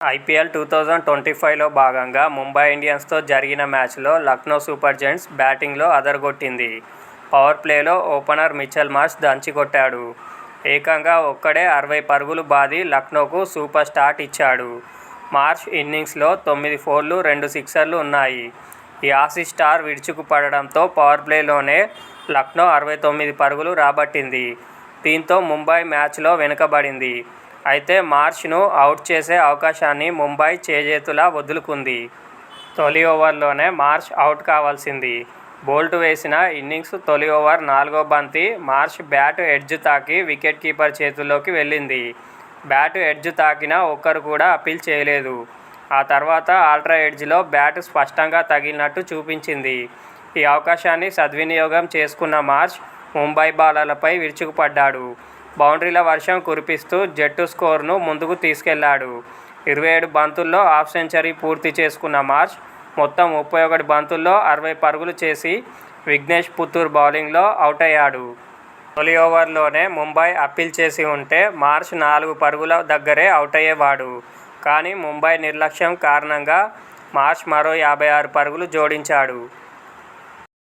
IPL two thousand twenty ఫైవ్లో భాగంగా ముంబై ఇండియన్స్తో జరిగిన మ్యాచ్లో లక్నో సూపర్ జెంట్స్ బ్యాటింగ్లో అదరగొట్టింది. పవర్ ప్లేలో ఓపెనర్ మిచెల్ మార్ష్ దంచికొట్టాడు. ఏకంగా ఒక్కడే అరవై పరుగులు బాది లక్నోకు సూపర్ స్టార్ట్ ఇచ్చాడు. మార్ష్ ఇన్నింగ్స్లో తొమ్మిది ఫోర్లు రెండు సిక్సర్లు ఉన్నాయి. ఈ ఆసీ స్టార్ విడుచుకుపడడంతో పవర్ ప్లేలోనే లక్నో అరవై తొమ్మిది పరుగులు రాబట్టింది. దీంతో ముంబై మ్యాచ్లో వెనుకబడింది. అయితే మార్ష్ను అవుట్ చేసే అవకాశాన్ని ముంబై చేజేతులా వదులుకుంది. తొలి ఓవర్లోనే మార్ష్ అవుట్ కావాల్సింది. బోల్ట్ వేసిన ఇన్నింగ్స్ తొలి ఓవర్ నాలుగో బంతి మార్ష్ బ్యాట్ ఎడ్జ్ తాకి వికెట్ కీపర్ చేతుల్లోకి వెళ్ళింది. బ్యాట్ ఎడ్జ్ తాకినా ఒక్కరు కూడా అప్పీల్ చేయలేదు. ఆ తర్వాత ఆల్ట్రా ఎడ్జ్లో బ్యాట్ స్పష్టంగా తగిలినట్టు చూపించింది. ఈ అవకాశాన్ని సద్వినియోగం చేసుకున్న మార్ష్ ముంబై బాలర్లపై విరుచుకుపడ్డాడు. బౌండరీల వర్షం కురిపిస్తూ జట్టు స్కోరును ముందుకు తీసుకెళ్ళాడు. ఇరవై ఏడు బంతుల్లో హాఫ్ సెంచరీ పూర్తి చేసుకున్న మార్ష్ మొత్తం ముప్పై ఒకటి బంతుల్లో అరవై పరుగులు చేసి విఘ్నేష్ పుత్తూర్ బౌలింగ్లో అవుట్ అయ్యాడు తొలి ఓవర్లోనే ముంబై అప్పీల్ చేసి ఉంటే మార్ష్ నాలుగు పరుగుల దగ్గరే అవుట్ అయ్యేవాడు కానీ ముంబై నిర్లక్ష్యం కారణంగా మార్ష్ మరో యాభై ఆరు పరుగులు జోడించాడు.